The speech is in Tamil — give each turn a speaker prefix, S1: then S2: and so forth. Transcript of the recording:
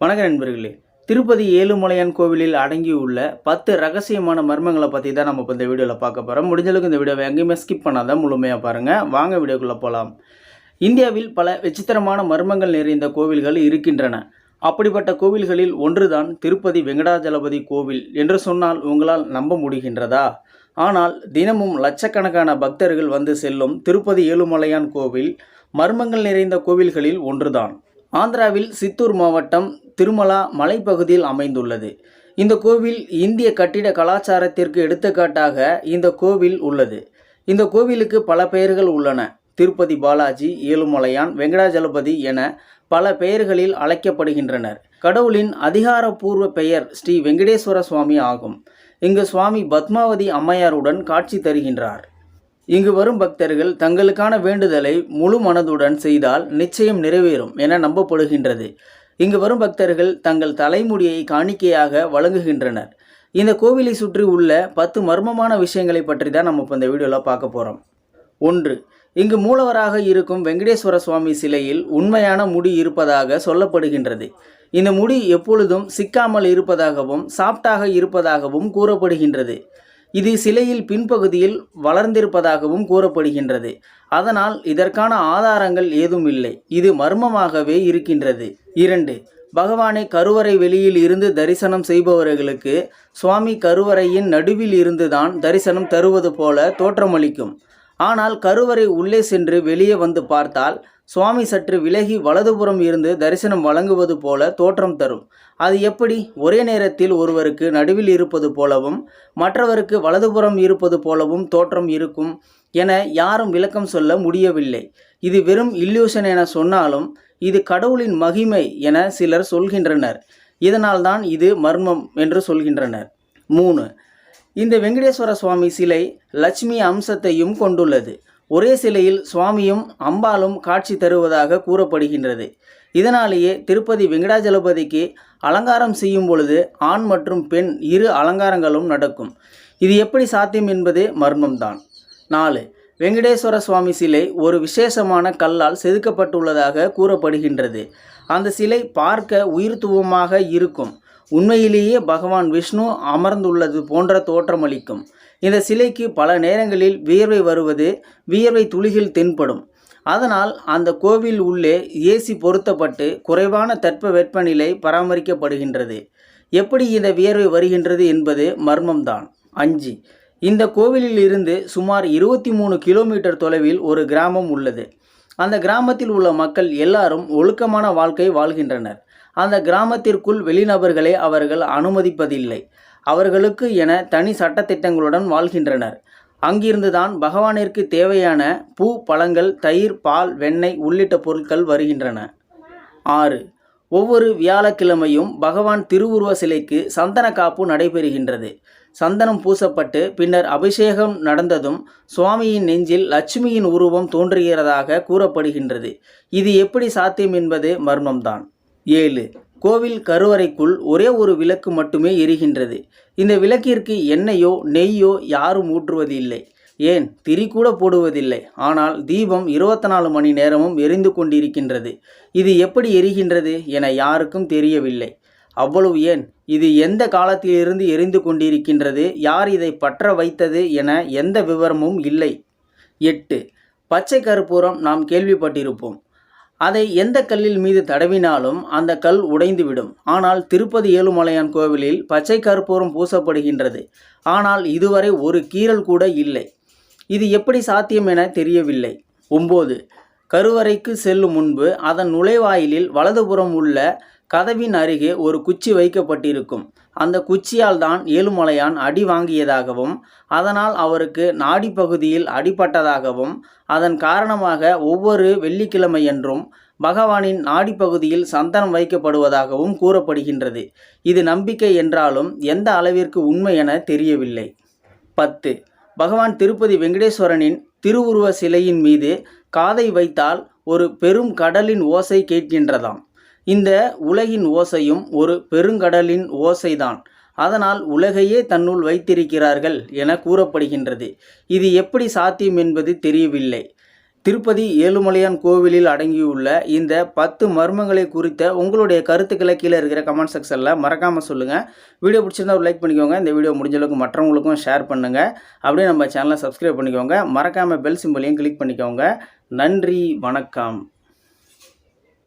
S1: வணக்க நண்பர்களே. திருப்பதி ஏழுமலையான் கோவிலில் அடங்கியுள்ள பத்து ரகசியமான மர்மங்களை பற்றி தான் நம்ம இப்போ இந்த வீடியோவில் பார்க்க போகிறோம் முடிஞ்சளவுக்கு இந்த வீடியோவை எங்கேயுமே ஸ்கிப் பண்ணாதான் முழுமையாக பாருங்கள் வாங்க வீடியோக்குள்ளே போகலாம் இந்தியாவில் பல விசித்திரமான மர்மங்கள் நிறைந்த கோவில்கள் இருக்கின்றன. அப்படிப்பட்ட கோவில்களில் ஒன்றுதான் திருப்பதி வெங்கடாஜலபதி கோவில் என்று சொன்னால் உங்களால் நம்ப முடிகின்றதா? ஆனால் தினமும் லட்சக்கணக்கான பக்தர்கள் வந்து செல்லும் திருப்பதி ஏழுமலையான் கோவில் மர்மங்கள் நிறைந்த கோவில்களில் ஒன்றுதான். ஆந்திராவில் சித்தூர் மாவட்டம் திருமலா மலைப்பகுதியில் அமைந்துள்ளது. இந்த கோவில் இந்திய கட்டிட கலாச்சாரத்திற்கு எடுத்துக்காட்டாக இந்த கோவில் உள்ளது. இந்த கோவிலுக்கு பல பெயர்கள் உள்ளன. திருப்பதி பாலாஜி ஏழுமலையான் வெங்கடாஜலபதி என பல பெயர்களில் அழைக்கப்படுகின்றனர். கடவுளின் அதிகாரப்பூர்வ பெயர் ஸ்ரீ வெங்கடேஸ்வர சுவாமி ஆகும். இங்கு சுவாமி பத்மாவதி அம்மையாருடன் காட்சி தருகின்றார். இங்கு வரும் பக்தர்கள் தங்களுக்கான வேண்டுதலை முழு மனதுடன் செய்தால் நிச்சயம் நிறைவேறும் என நம்பப்படுகின்றது. இங்கு வரும் பக்தர்கள் தங்கள் தலைமுடியை காணிக்கையாக வழங்குகின்றனர். இந்த கோவிலை சுற்றி உள்ள பத்து மர்மமான விஷயங்களை பற்றி தான் நம்ம இப்போ இந்த வீடியோவில் பார்க்க போகிறோம் ஒன்று இங்கு மூலவராக இருக்கும் வெங்கடேஸ்வர சுவாமி சிலையில் உண்மையான முடி இருப்பதாக சொல்லப்படுகின்றது. இந்த முடி எப்பொழுதும் சிக்காமல் இருப்பதாகவும் சாப்டாக இருப்பதாகவும் கூறப்படுகின்றது. இது சிலையில் பின்பகுதியில் வளர்ந்திருப்பதாகவும் கூறப்படுகின்றது. அதனால் இதற்கான ஆதாரங்கள் ஏதும் இல்லை. இது மர்மமாகவே இருக்கின்றது. இரண்டு பகவானை கருவறை வெளியில் இருந்து தரிசனம் செய்பவர்களுக்கு சுவாமி கருவறையின் நடுவில் இருந்துதான் தரிசனம் தருவது போல தோற்றமளிக்கும். ஆனால் கருவறை உள்ளே சென்று வெளியே வந்து பார்த்தால் சுவாமி சற்று விலகி வலதுபுறம் இருந்து தரிசனம் வழங்குவது போல தோற்றம் தரும். அது எப்படி? ஒரே நேரத்தில் ஒருவருக்கு நடுவில் இருப்பது போலவும் மற்றவருக்கு வலதுபுறம் இருப்பது போலவும் தோற்றம் இருக்கும் என யாரும் விளக்கம் சொல்ல முடியவில்லை. இது வெறும் இல்யூஷன் என சொன்னாலும் இது கடவுளின் மகிமை என சிலர் சொல்கின்றனர். இதனால்தான் இது மர்மம் என்று சொல்கின்றனர். மூணு. இந்த வெங்கடேஸ்வர சுவாமி சிலை லட்சுமி அம்சத்தையும் கொண்டுள்ளது. ஒரே சிலையில் சுவாமியும் அம்பாலும் காட்சி தருவதாக கூறப்படுகின்றது. இதனாலேயே திருப்பதி வெங்கடாஜலபதிக்கு அலங்காரம் செய்யும் பொழுது ஆண் மற்றும் பெண் இரு அலங்காரங்களும் நடக்கும். இது எப்படி சாத்தியம் என்பது மர்மம்தான். நாலு வெங்கடேஸ்வர சுவாமி சிலை ஒரு விசேஷமான கல்லால் செதுக்கப்பட்டுள்ளதாக கூறப்படுகின்றது. அந்த சிலை பார்க்க உயிர்த்துவமாக இருக்கும். உண்மையிலேயே பகவான் விஷ்ணு அமர்ந்துள்ளது போன்ற தோற்றமளிக்கும். இந்த சிலைக்கு பல நேரங்களில் வியர்வை வருவது வியர்வை துளிகள் தென்படும். அதனால் அந்த கோவில் உள்ளே ஏசி பொருத்தப்பட்டு குறைவான தட்ப வெப்பநிலை பராமரிக்கப்படுகின்றது. எப்படி இந்த வியர்வை வருகின்றது என்பது மர்மம்தான். அஞ்சு. இந்த கோவிலில் இருந்து சுமார் இருபத்தி மூணு கிலோமீட்டர் தொலைவில் ஒரு கிராமம் உள்ளது. அந்த கிராமத்தில் உள்ள மக்கள் எல்லாரும் ஒழுக்கமான வாழ்க்கை வாழ்கின்றனர். அந்த கிராமத்திற்குள் வெளிநபர்களை அவர்கள் அனுமதிப்பதில்லை. அவர்களுக்கு என தனி சட்டத்திட்டங்களுடன் வாழ்கின்றனர். அங்கிருந்துதான் பகவானிற்கு தேவையான பூ பழங்கள் தயிர் பால் வெண்ணெய் உள்ளிட்ட பொருட்கள் வருகின்றன. ஆறு. ஒவ்வொரு வியாழக்கிழமையும் பகவான் திருவுருவ சிலைக்கு சந்தன காப்பு நடைபெறுகின்றது. சந்தனம் பூசப்பட்டு பின்னர் அபிஷேகம் நடந்ததும் சுவாமியின் நெஞ்சில் லட்சுமியின் உருவம் தோன்றுகிறதாக கூறப்படுகின்றது. இது எப்படி சாத்தியம் என்பது மர்மம்தான். ஏழு. கோவில் கருவறைக்குள் ஒரே ஒரு விளக்கு மட்டுமே எரிகின்றது. இந்த விளக்கிற்கு எண்ணெயோ நெய்யோ யாரும் ஊற்றுவதில்லை. ஏன்? திரி கூட போடுவதில்லை. ஆனால் தீபம் இருபத்தி நாலு மணி நேரமும் எரிந்து கொண்டிருக்கின்றது. இது எப்படி எரிகின்றது என யாருக்கும் தெரியவில்லை. அவ்வளவு ஏன்? இது எந்த காலத்திலிருந்து எரிந்து கொண்டிருக்கின்றது? யார் இதை பற்ற வைத்தது என எந்த விவரமும் இல்லை. எட்டு. பச்சை கற்பூரம் நாம் கேள்விப்பட்டிருப்போம். அதை எந்த கல்லில் மீது தடவினாலும் அந்த கல் உடைந்துவிடும். ஆனால் திருப்பதி ஏழுமலையான் கோவிலில் பச்சை கற்பூரம் பூசப்படுகின்றது. ஆனால் இதுவரை ஒரு கீறல் கூட இல்லை. இது எப்படி சாத்தியம் என தெரியவில்லை. ஒம்பது. கருவறைக்கு செல்லும் முன்பு அதன் நுழைவாயிலில் வலதுபுறம் உள்ள கதவின் அருகே ஒரு குச்சி வைக்கப்பட்டிருக்கும். அந்த குச்சியால் தான் ஏழுமலையான் அடி வாங்கியதாகவும் அதனால் அவருக்கு நாடி பகுதியில் அடிபட்டதாகவும் அதன் காரணமாக ஒவ்வொரு வெள்ளிக்கிழமையன்றும் பகவானின் நாடி பகுதியில் சந்தனம் வைக்கப்படுவதாகவும் கூறப்படுகின்றது. இது நம்பிக்கை என்றாலும் எந்த அளவிற்கு உண்மை என தெரியவில்லை. பத்து. பகவான் திருப்பதி வெங்கடேஸ்வரனின் திருவுருவ சிலையின் மீது காதை வைத்தால் ஒரு பெரும் கடலின் ஓசை கேட்கின்றதாம். இந்த உலகின் ஓசையும் ஒரு பெருங்கடலின் ஓசைதான். அதனால் உலகையே தன்னுள் வைத்திருக்கிறார்கள் என கூறப்படுகின்றது. இது எப்படி சாத்தியம் என்பது தெரியவில்லை. திருப்பதி ஏழுமலையான் கோவிலில் அடங்கியுள்ள இந்த பத்து மர்மங்களை குறித்த உங்களுடைய கருத்துக்களை கீழே இருக்கிற கமெண்ட் செக்ஷனில் மறக்காமல் சொல்லுங்கள் வீடியோ பிடிச்சிருந்தா ஒரு லைக் பண்ணிக்கோங்க. இந்த வீடியோ முடிஞ்ச அளவுக்கு மற்றவங்களுக்கும் ஷேர் பண்ணுங்கள் அப்படியே நம்ம சேனலை சப்ஸ்கிரைப் பண்ணிக்கோங்க. மறக்காமல் பெல் சிம்பிளையும் கிளிக் பண்ணிக்கோங்க. நன்றி வணக்கம்.